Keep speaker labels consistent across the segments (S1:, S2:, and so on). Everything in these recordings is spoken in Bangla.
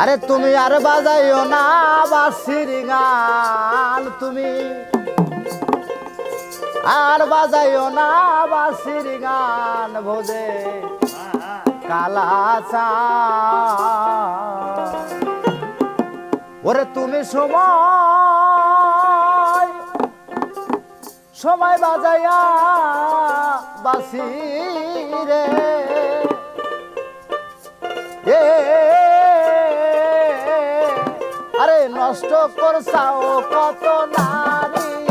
S1: আরে তুমি আর বাজাইও না বাসির গান তুমি। আর বাজাইও না বাসির গান ভোজে। কালাচা ওরে তুমি সময় সময় বাজাইয়া বাসি রে। এ নষ্ট করছাও কত নারী?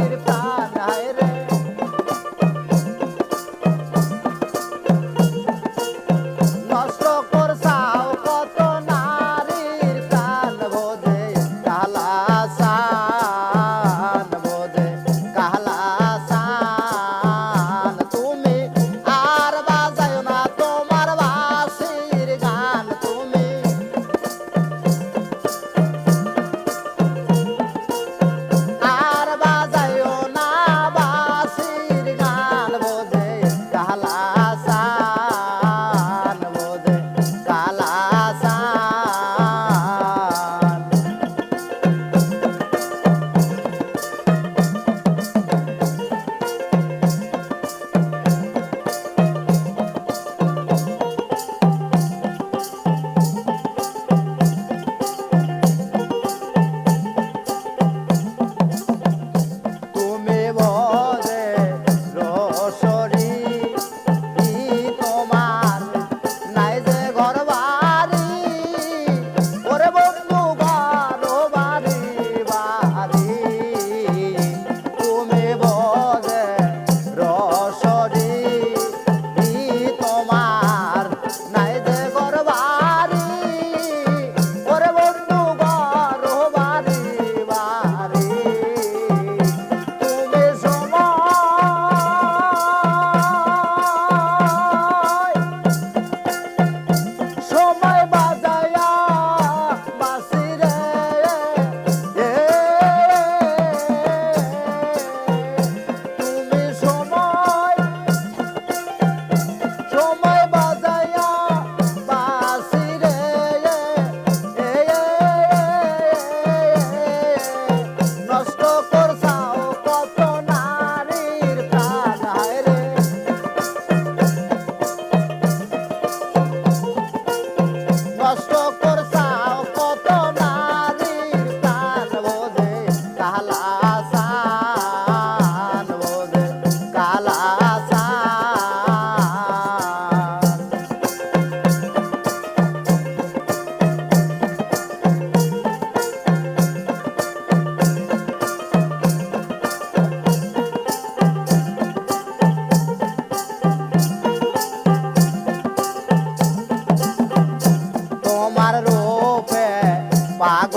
S1: água.